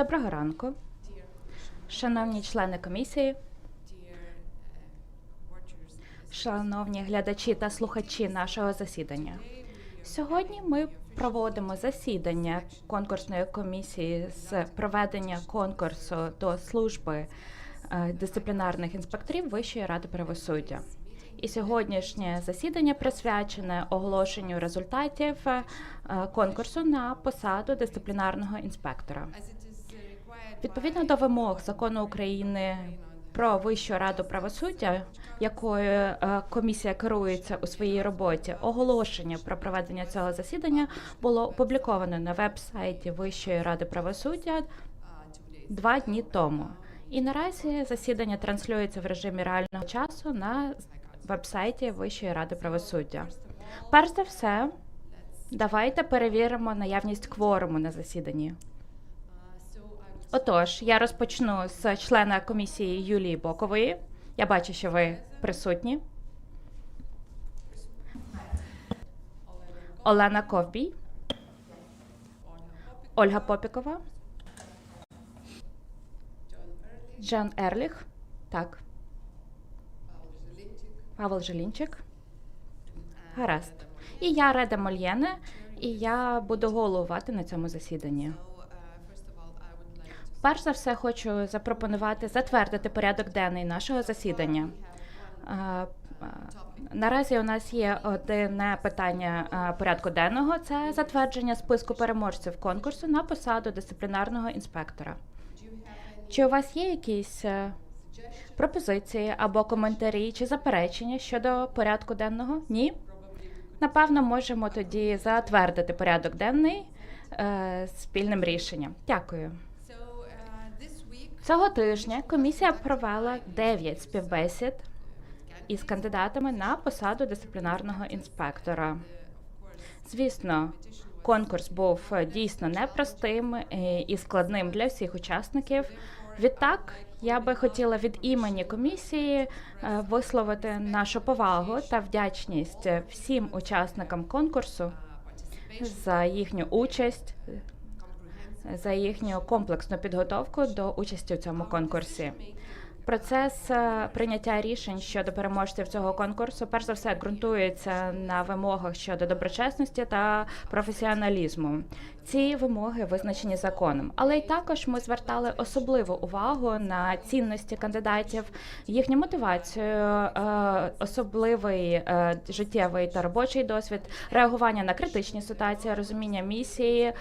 Доброго ранку, шановні члени комісії, шановні глядачі та слухачі нашого засідання. Сьогодні ми проводимо засідання конкурсної комісії з проведення конкурсу до служби е, дисциплінарних інспекторів Вищої ради правосуддя. І сьогоднішнє засідання присвячене оголошенню результатів е, конкурсу на посаду дисциплінарного інспектора. Відповідно до вимог закону України про Вищу раду правосуддя, якою е, комісія керується у своїй роботі, оголошення про проведення цього засідання було опубліковано на веб-сайті Вищої ради правосуддя два дні тому. І наразі засідання транслюється в режимі реального часу на веб-сайті Вищої ради правосуддя. Перш за все, давайте перевіримо наявність кворуму на засіданні. Отож, я розпочну з члена комісії Юлії Бокової. Я бачу, що ви присутні. Олена Ковбій, Ольга Попікова, Джан Ерліх. Так. Павел Желінчик. Гаразд. І я Реда Мольєне, і я буду головувати на цьому засіданні. Перш за все, хочу запропонувати затвердити порядок денний нашого засідання. Е, е, Наразі у нас є одне питання е, порядку денного: це затвердження списку переможців конкурсу на посаду дисциплінарного інспектора. Чи у вас є якісь пропозиції або коментарі чи заперечення щодо порядку денного? Ні? Напевно, можемо тоді затвердити порядок денний спільним рішенням. Дякую. Цього тижня комісія провела 9 співбесід із кандидатами на посаду дисциплінарного інспектора. Звісно, конкурс був е, дійсно непростим е, і складним для всіх учасників. Відтак, я би хотіла від імені комісії е, висловити нашу повагу та вдячність всім учасникам конкурсу за їхню участь, за їхню комплексну підготовку до участі у цьому конкурсі. Процес е, прийняття рішень щодо переможців цього конкурсу перш за все ґрунтується на вимогах щодо доброчесності та професіоналізму. Ці вимоги визначені законом, але й також ми звертали особливу увагу на цінності кандидатів, їхню мотивацію, е, особливий е, життєвий та робочий досвід, реагування на критичні ситуації, розуміння місії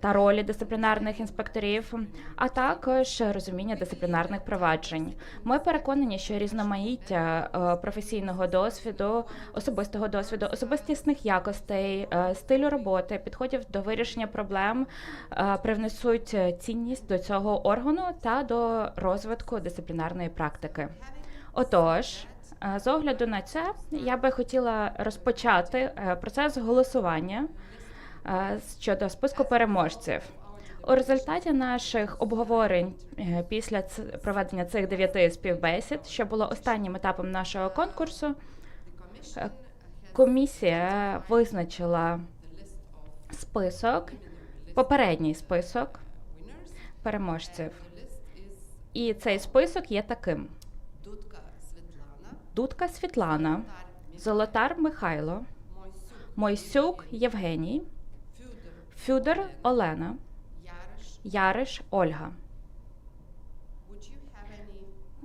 та ролі дисциплінарних інспекторів, а також розуміння дисциплінарних проваджень. Ми переконані, що різноманіття е, професійного досвіду, особистого досвіду, особистісних якостей, е, стилю роботи, підходів до вирішення проблем е, привнесуть цінність до цього органу та до розвитку дисциплінарної практики. Отож. З огляду на це я би хотіла розпочати процес голосування щодо списку переможців. У результаті наших обговорень е, після проведення цих дев'яти співбесід, що було останнім етапом нашого конкурсу, е, комісія визначила список, попередній список переможців. І цей список є таким: Дудка Світлана, Золотар Михайло, Мойсюк Євгеній, Фюдор Олена. Яриш Ольга.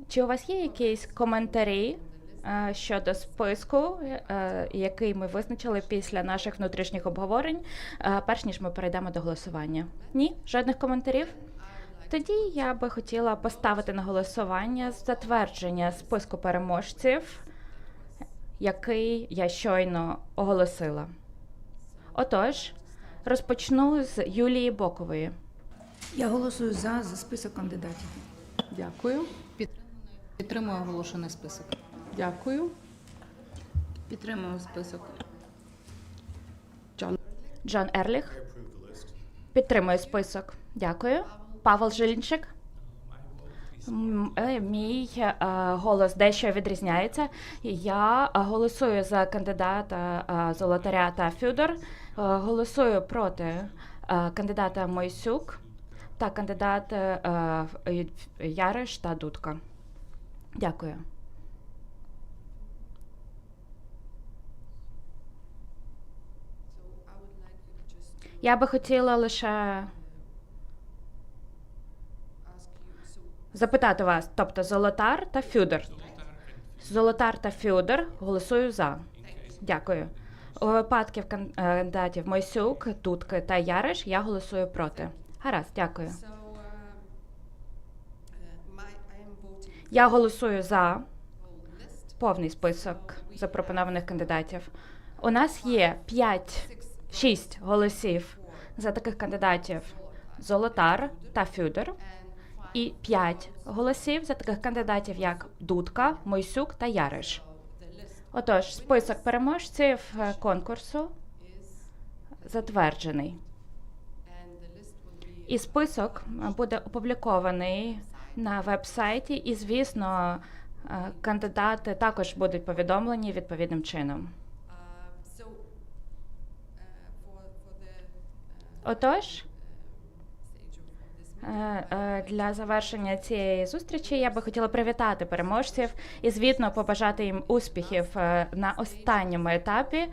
Чи у вас є якісь коментарі е, щодо списку, е, який ми визначили після наших внутрішніх обговорень, е, перш ніж ми перейдемо до голосування? Ні? Жодних коментарів? Тоді я би хотіла поставити на голосування затвердження списку переможців, який я щойно оголосила. Отож, розпочну з Юлії Бокової. Я голосую за, за список кандидатів. Дякую. Підтримую оголошений список. Дякую. Підтримую список. Джон. Джон Ерліх. Підтримую список. Дякую. Павел Жилінчик. Е, Мій е, голос дещо відрізняється. Я голосую за кандидата е, Золотаря та Фюдор. Е, Голосую проти е, кандидата Мойсюк та кандидат е, е, Яриш та Дудка. Дякую. Я би хотіла лише запитати вас, тобто Золотар та Фюдор. Золотар та Фюдор голосую за. Дякую. У випадків е, кандидатів Мойсюк, Тутки та Яриш я голосую проти. Гаразд, дякую. Uh, voting Я голосую за повний список запропонованих кандидатів. У нас є 5, 6 голосів за таких кандидатів Золотар та Фюдор, і 5 голосів за таких кандидатів, як Дудка, Мойсюк та Яриш. Отож, список переможців е, конкурсу затверджений. І список е, буде опублікований на веб-сайті, і, звісно, е, кандидати також будуть повідомлені відповідним чином. Отож, е, для завершення цієї зустрічі я би хотіла привітати переможців і звітно побажати їм успіхів на останньому етапі,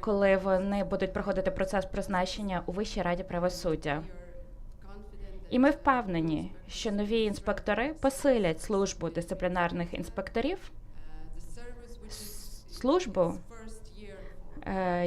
коли вони будуть проходити процес призначення у Вищій раді правосуддя. І ми впевнені, що нові інспектори посилять службу дисциплінарних інспекторів, службу,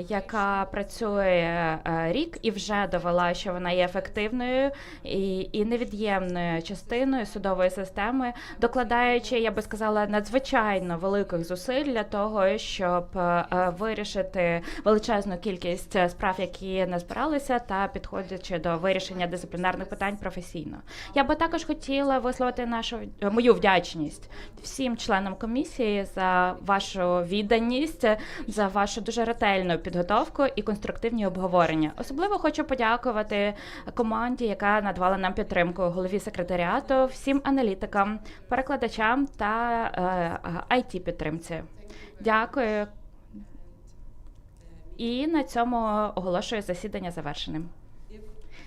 яка працює е, рік і вже довела, що вона є ефективною і, і невід'ємною частиною судової системи, докладаючи, я би сказала, надзвичайно великих зусиль для того, щоб е, е, вирішити величезну кількість е, справ, які назбиралися, та підходячи до вирішення дисциплінарних питань професійно. Я би також хотіла висловити нашу е, мою вдячність всім членам комісії за вашу відданість, за вашу дуже ретельну підготовку і конструктивні обговорення. Особливо хочу подякувати команді, яка надавала нам підтримку, голові секретаріату, всім аналітикам, перекладачам та е, it підтримці. Дякую. І на цьому оголошую засідання завершеним.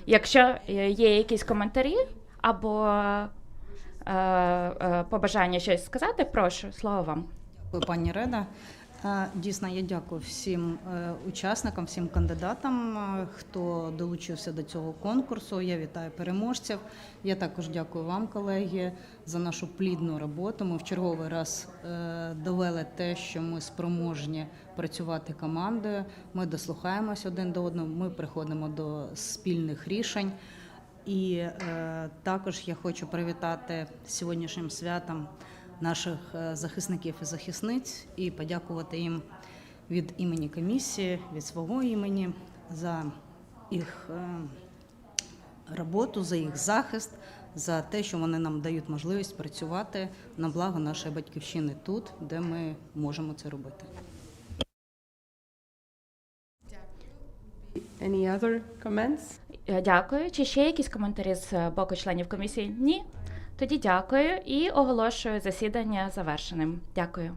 Якщо е, є якісь коментарі або е, е, побажання щось сказати, прошу слово вам. Дякую, пані Реда. Дійсно, я дякую всім е, учасникам, всім кандидатам, е, хто долучився до цього конкурсу. Я вітаю переможців. Я також дякую вам, колеги, за нашу плідну роботу. Ми в черговий раз е, довели те, що ми спроможні працювати командою. Ми дослухаємось один до одного. Ми приходимо до спільних рішень. І також я хочу привітати сьогоднішнім святом наших е, захисників і захисниць і подякувати їм від імені комісії, від свого імені за їх е, роботу, за їх захист, за те, що вони нам дають можливість працювати на благо нашої батьківщини тут, де ми можемо це робити. Any other comments? Е, Дякую. Чи ще якісь коментарі з боку членів комісії? Ні. Тоді дякую і оголошую засідання завершеним. Дякую.